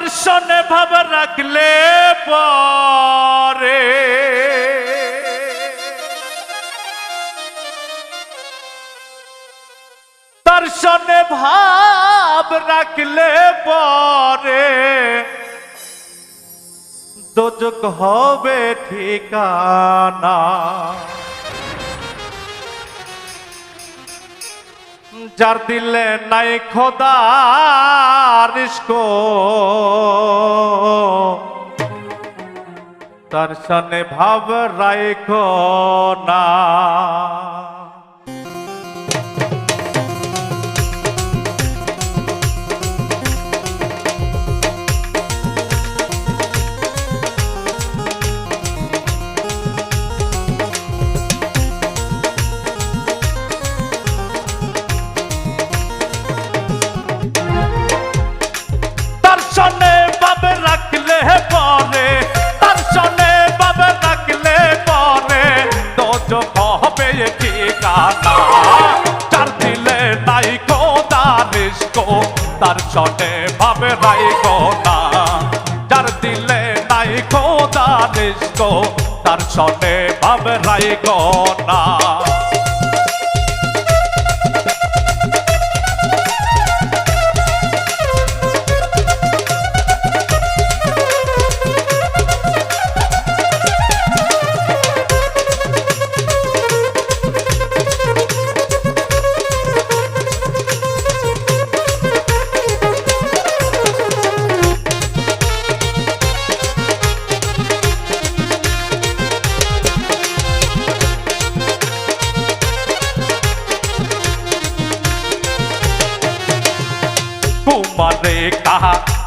তার সনে ভাব রাখলে পরে। তার সনে ভাব রাখলে পরে। দোজক হবে ঠিকানা। যার দিলে নাই খোদা তার সানে ভাব রাইখো না। সনে ভাবে নাই কথা যার দিলে নাই কোদা নিষ্ক তার সনে ভাবে নাই না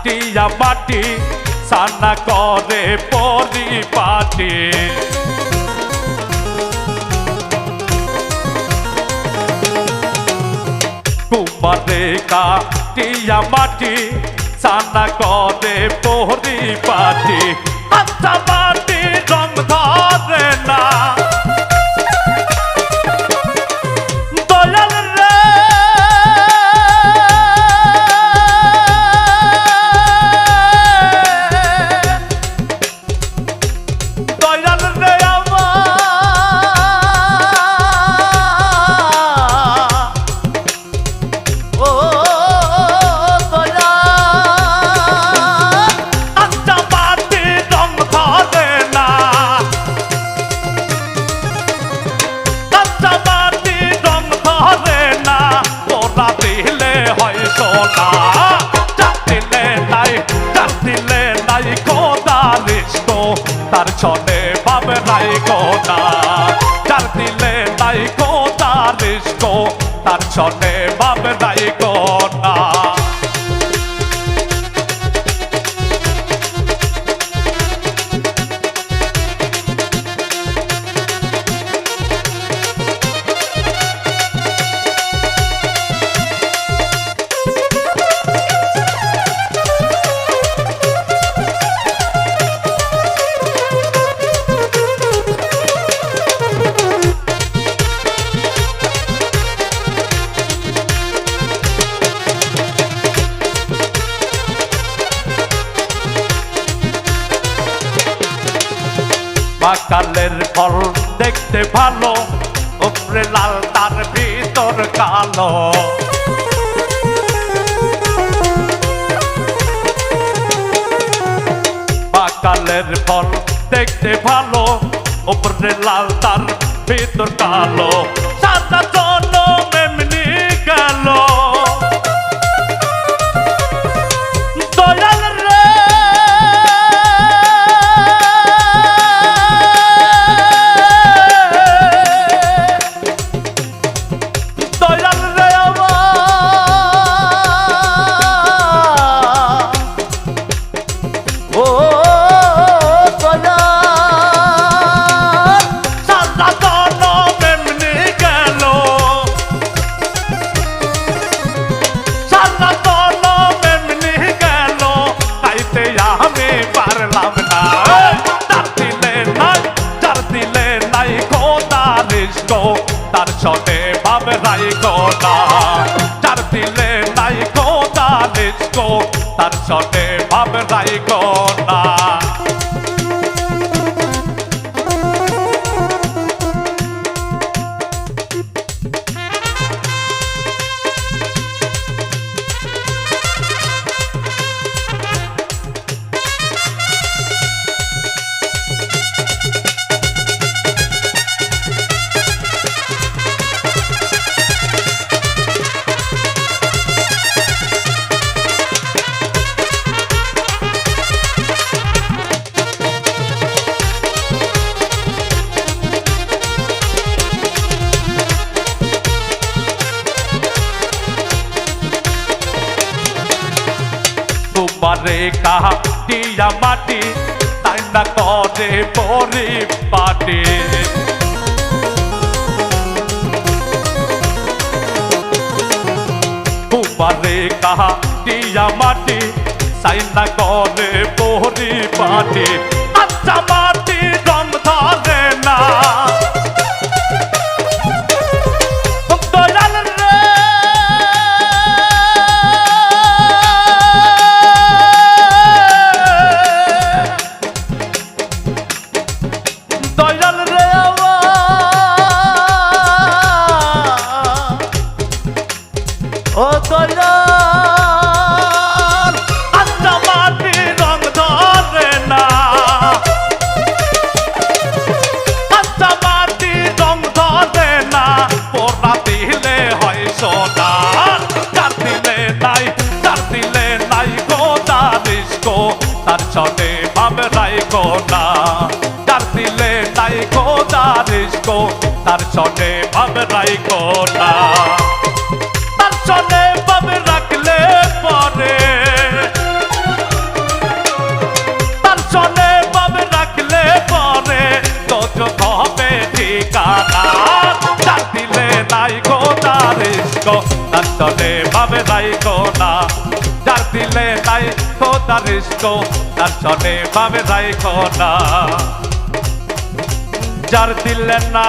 কাহা টিয়া মাটি সানা করে পরিপাটি কুমারে কাটিয়া মাটি সানা করে পরিপাটি আচ্ছা নাই কোদা লিস্কো তার ছনে ভাবে নাই না চার দিলে নাই কোদা লিস্কো তার ছনে ভাবে নাই কোনা বাকালের ফল দেখতে ভালো উপরে লাল, তার ভিতর কালো। বাকালের ফল দেখতে ভালো উপরে লাল, তার ভিতর কালো। নিষ্ঠ তার চটে ভাব না। তোমারে কাহা দিয়া মাটি, তাই না করে পরিপাটি? তোমারে কাহা দিয়া মাটি, তাই না করে পরিপাটি? তার চলে ভাবে রাইকো না তার দিলে নাই গো দারিস্কো তার চলে ভাবে রাইকো না দিলে নাই গো দারিস্ক তার চলে ভাবে রাইকো না যার দিলে না।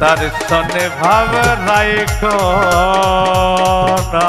তার সনে ভাব রাইখ না